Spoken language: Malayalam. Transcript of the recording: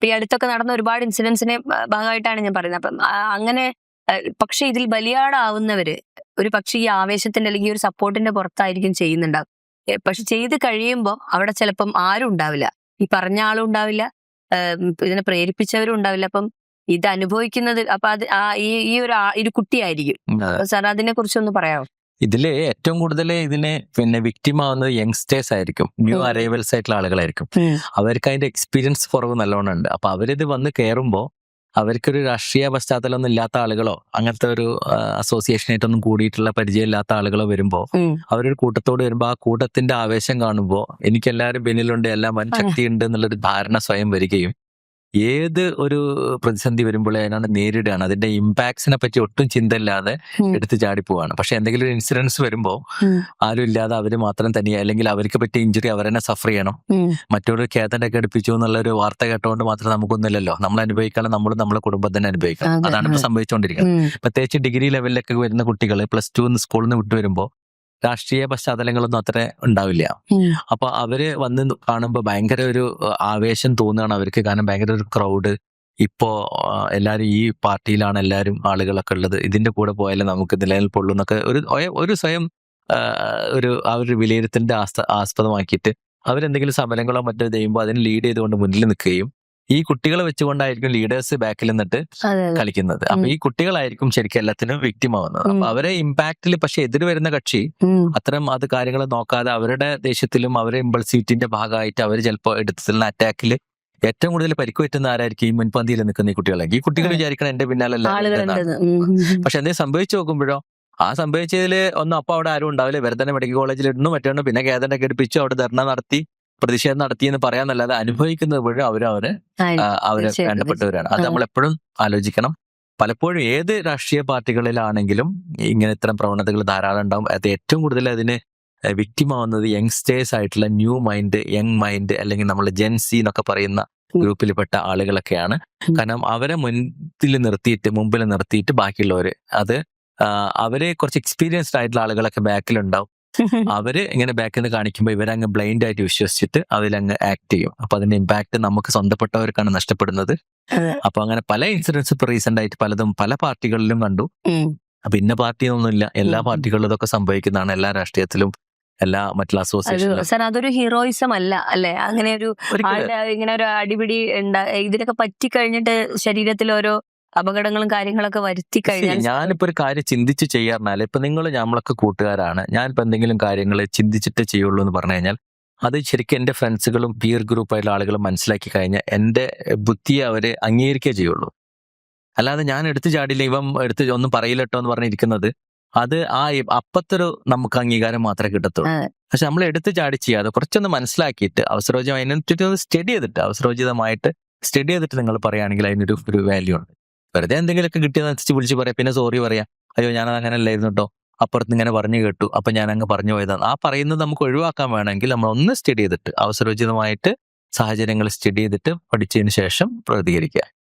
ഇപ്പൊ ഈ അടുത്തൊക്കെ നടന്ന ഒരുപാട് ഇൻസിഡൻസിനെ ഭാഗമായിട്ടാണ് ഞാൻ പറയുന്നത്. അപ്പം അങ്ങനെ പക്ഷെ ഇതിൽ ബലിയാടാവുന്നവര് ഒരു പക്ഷെ ഈ ആവേശത്തിന്റെ അല്ലെങ്കിൽ ഒരു സപ്പോർട്ടിന്റെ പുറത്തായിരിക്കും ചെയ്യുന്നുണ്ടാവും. പക്ഷെ ചെയ്ത് കഴിയുമ്പോൾ അവിടെ ചിലപ്പം ആരും ഉണ്ടാവില്ല. ഈ പറഞ്ഞ ആളും ഉണ്ടാവില്ല. ഇതിനെ പ്രേരിപ്പിച്ചവരും ഉണ്ടാവില്ല. അപ്പം ഇത് അനുഭവിക്കുന്നത് അപ്പൊ അത് ആ ഈ ഈ ഒരു ഒരു കുട്ടിയായിരിക്കും. സാർ അതിനെ കുറിച്ചൊന്ന് പറയാമോ? ഇതിൽ ഏറ്റവും കൂടുതൽ ഇതിന് പിന്നെ വിക്ടിം ആവുന്നത് യങ്സ്റ്റേഴ്സ് ആയിരിക്കും. ന്യൂ അറൈവൽസ് ആയിട്ടുള്ള ആളുകളായിരിക്കും. അവർക്ക് അതിന്റെ എക്സ്പീരിയൻസ് കുറവ് നല്ലോണം ഉണ്ട് അപ്പൊ അവരിത് വന്ന് കയറുമ്പോൾ അവർക്കൊരു രാഷ്ട്രീയ പശ്ചാത്തലമൊന്നും ഇല്ലാത്ത ആളുകളോ അങ്ങനത്തെ ഒരു അസോസിയേഷനായിട്ടൊന്നും കൂടിയിട്ടുള്ള പരിചയമില്ലാത്ത ആളുകളോ വരുമ്പോൾ. അവരൊരു കൂട്ടത്തോട് വരുമ്പോൾ ആ കൂട്ടത്തിന്റെ ആവേശം കാണുമ്പോൾ എനിക്ക് എല്ലാവരും പിന്നിലുണ്ട് എല്ലാം വൻ ശക്തിയുണ്ട് എന്നുള്ളൊരു ധാരണ സ്വയം വരികയും ഏത് ഒരു പ്രതിസന്ധി വരുമ്പോഴേ അതിനാണ് നേരിടുകയാണ്. അതിന്റെ ഇമ്പാക്ട്സിനെ പറ്റി ഒട്ടും ചിന്തയില്ലാതെ എടുത്തു എടുത്ത് ചാടി പോവാണ് പക്ഷെ എന്തെങ്കിലും ഒരു ഇൻസിഡൻസ് വരുമ്പോൾ ആരും ഇല്ലാതെ അവർ മാത്രം തനിയെ അല്ലെങ്കിൽ അവർക്ക് പറ്റിയ ഇഞ്ചുറി അവരെന്നെ സഫർ ചെയ്യണം. മറ്റൊരു കേതന്റെ ഒക്കെ അടുപ്പിച്ചു എന്നുള്ള ഒരു വാർത്ത കേട്ടോണ്ട് മാത്രം നമുക്കൊന്നുമില്ലല്ലോ. നമ്മൾ അനുഭവിക്കാതെ നമ്മൾ നമ്മുടെ കുടുംബം തന്നെ അനുഭവിക്കണം. അതാണ് ഇപ്പൊ. സംഭവിച്ചുകൊണ്ടിരിക്കുന്നത്. പ്രത്യേകിച്ച് ഡിഗ്രി ലെവലിലൊക്കെ വരുന്ന കുട്ടികൾ പ്ലസ് ടു സ്കൂളിൽ നിന്ന് വിട്ടു വരുമ്പോൾ രാഷ്ട്രീയ പശ്ചാത്തലങ്ങളൊന്നും അത്ര ഉണ്ടാവില്ല. അപ്പൊ അവർ വന്ന് കാണുമ്പോൾ ഭയങ്കര ഒരു ആവേശം തോന്നുകയാണ് അവർക്ക്. കാരണം ഭയങ്കര ഒരു ക്രൗഡ് ഇപ്പോ എല്ലാരും ഈ പാർട്ടിയിലാണ് എല്ലാരും ആളുകളൊക്കെ ഉള്ളത്. ഇതിന്റെ കൂടെ പോയാലേ നമുക്ക് നിലനിൽപ്പുള്ളൂ എന്നൊക്കെ ഒരു ഒരു സ്വയം ഒരു ആ ഒരു വിലയിരുത്തലിന്റെ ആസ്പദമാക്കിയിട്ട് അവരെന്തെങ്കിലും സമരങ്ങളോ മറ്റോ ചെയ്യുമ്പോൾ അതിന് ലീഡ് ചെയ്തുകൊണ്ട് മുന്നിൽ നിൽക്കുകയും ഈ കുട്ടികളെ വെച്ചുകൊണ്ടായിരിക്കും ലീഡേഴ്സ് ബാക്കിൽ നിന്നിട്ട് കളിക്കുന്നത് അപ്പൊ ഈ കുട്ടികളായിരിക്കും ശരിക്കും എല്ലാത്തിനും വിക്ടിം ആവുന്നത് അപ്പൊ അവരെ ഇമ്പാക്റ്റിൽ പക്ഷെ എതിര് വരുന്ന കക്ഷി അത്രയും അത്തരം അത് കാര്യങ്ങൾ നോക്കാതെ അവരുടെ ദേഷ്യത്തിലും അവരെ ഇമ്പൾസിറ്റിന്റെ ഭാഗമായിട്ട് അവർ ചിലപ്പോൾ എടുത്തുള്ള അറ്റാക്കിൽ ഏറ്റവും കൂടുതൽ പരിക്കുപറ്റുന്ന ആരായിരിക്കും ഈ മുൻപന്തിയിൽ നിൽക്കുന്ന ഈ കുട്ടികളായിരിക്കും ഈ കുട്ടികൾ. വിചാരിക്കണം എന്റെ പിന്നാലെ എല്ലാവരും ഉണ്ടെന്നാണ്. ആളുകളുണ്ടെന്ന് ഉം. ഉം. ഉം. പക്ഷെ എന്തെങ്കിലും സംഭവിച്ചു നോക്കുമ്പോഴോ ആ സംഭവിച്ചതിൽ ഒന്നും അപ്പൊ അവിടെ ആരും ഉണ്ടാവില്ല വെറുതെ മെഡിക്കൽ കോളേജിൽ ഇടുന്നു മറ്റൊന്ന് പിന്നെ കേന്ദ്രം ഘടിപ്പിച്ചു അവിടെ ധർണ നടത്തി പ്രതിഷേധം നടത്തി എന്ന് പറയാന്നല്ലാതെ അനുഭവിക്കുന്നത് പോലും അവരവര് ആ, അവർ തീർച്ചയായിട്ടും. വേണ്ടപ്പെട്ടവരാണ്. അത് നമ്മൾ എപ്പോഴും ആലോചിക്കണം. പലപ്പോഴും ഏത് രാഷ്ട്രീയ പാർട്ടികളിലാണെങ്കിലും ഇങ്ങനെ ഇത്തരം പ്രവണതകൾ ധാരാളം ഉണ്ടാവും. അത് ഏറ്റവും കൂടുതൽ അതിന് വിക്റ്റിമാവുന്നത് യങ്സ്റ്റേഴ്സ് ആയിട്ടുള്ള ന്യൂ മൈൻഡ് യങ് മൈൻഡ് അല്ലെങ്കിൽ നമ്മൾ ജെൻസി എന്നൊക്കെ പറയുന്ന ഗ്രൂപ്പിൽപ്പെട്ട ആളുകളൊക്കെയാണ്. കാരണം അവരെ മുൻപിൽ നിർത്തിയിട്ട് മുമ്പിൽ നിർത്തിയിട്ട് ബാക്കിയുള്ളവർ അത് അവരെ കുറച്ച് എക്സ്പീരിയൻസ്ഡ് ആയിട്ടുള്ള ആളുകളൊക്കെ ബാക്കിലുണ്ടാവും. അവർ ഇങ്ങനെ ബാക്കിൽ നിന്ന് കാണിക്കുമ്പോൾ ഇവരങ്ങ് ബ്ലൈൻഡ് ആയിട്ട് വിശ്വസിച്ചിട്ട് അതിലങ്ങ് ആക്ട് ചെയ്യും. അപ്പൊ അതിന്റെ ഇമ്പാക്ട് നമുക്ക് സ്വന്തപ്പെട്ടവർക്കാണ് നഷ്ടപ്പെടുന്നത്. അപ്പൊ അങ്ങനെ പല ഇൻസിഡൻസ് ഇപ്പൊ റീസെന്റ് ആയിട്ട് പലതും പല പാർട്ടികളിലും കണ്ടു. അപ്പൊ ഇന്ന പാർട്ടി ഒന്നുമില്ല എല്ലാ. പാർട്ടികളിലും ഇതൊക്കെ സംഭവിക്കുന്നതാണ്. എല്ലാ രാഷ്ട്രീയത്തിലും എല്ലാ മറ്റുള്ള അസോസിയേഷൻ സാർ അതൊരു ഹീറോയിസം അല്ല അല്ലെ? അങ്ങനെ ഒരു ഇങ്ങനെ ഒരു അടിപിടി ഇതിനൊക്കെ ഇതിനൊക്കെ പറ്റിക്കഴിഞ്ഞിട്ട് ശരീരത്തിൽ ഓരോ അപകടങ്ങളും കാര്യങ്ങളൊക്കെ വരുത്തി കഴിഞ്ഞാൽ ഞാനിപ്പോ ഒരു കാര്യം ചിന്തിച്ച് ചെയ്യാറിനാല് ഇപ്പൊ നിങ്ങൾ നമ്മളൊക്കെ കൂട്ടുകാരാണ്. ഞാനിപ്പോ എന്തെങ്കിലും കാര്യങ്ങൾ ചിന്തിച്ചിട്ട് ചെയ്യുള്ളൂ എന്ന് പറഞ്ഞു കഴിഞ്ഞാൽ അത് ശരിക്കും എന്റെ ഫ്രണ്ട്സുകളും പിയർ ഗ്രൂപ്പായിട്ടുള്ള ആളുകളും മനസ്സിലാക്കി കഴിഞ്ഞാൽ എന്റെ ബുദ്ധിയെ അവർ അംഗീകരിക്കുകയേ ചെയ്യുള്ളൂ. അല്ലാതെ ഞാൻ എടുത്തു ചാടില്ല ഇവൻ എടുത്ത് ഒന്നും പറയില്ലട്ടോ എന്ന് പറഞ്ഞിരിക്കുന്നത് അത് ആ അപ്പത്തൊരു നമുക്ക് അംഗീകാരം മാത്രമേ കിട്ടത്തുള്ളൂ. പക്ഷെ നമ്മൾ എടുത്തു ചാടി ചെയ്യാതെ കുറച്ചൊന്ന് മനസ്സിലാക്കിയിട്ട് അവസരോചിതം അതിനെ സ്റ്റഡി ചെയ്തിട്ട് അവസരോചിതമായിട്ട് സ്റ്റഡി ചെയ്തിട്ട് നിങ്ങൾ പറയുകയാണെങ്കിൽ അതിനൊരു ഒരു വാല്യൂ ഉണ്ട്. വെറുതെ എന്തെങ്കിലുമൊക്കെ കിട്ടിയതനുസരിച്ച് വിളിച്ച് പറയാം. പിന്നെ സോറി പറയാം. അയ്യോ ഞാനത് അങ്ങനെ അല്ലായിരുന്നു കേട്ടോ. അപ്പുറത്ത് ഇങ്ങനെ പറഞ്ഞു കേട്ടു. അപ്പൊ ഞാൻ അങ്ങ് പറഞ്ഞു പോയതാണ്. ആ പറയുന്നത് നമുക്ക് ഒഴിവാക്കാൻ വേണമെങ്കിൽ നമ്മൾ ഒന്ന് സ്റ്റഡി ചെയ്തിട്ട് അവസരോചിതമായിട്ട് സാഹചര്യങ്ങൾ സ്റ്റഡി ചെയ്തിട്ട് പഠിച്ചതിന് ശേഷം പ്രതികരിക്കുക.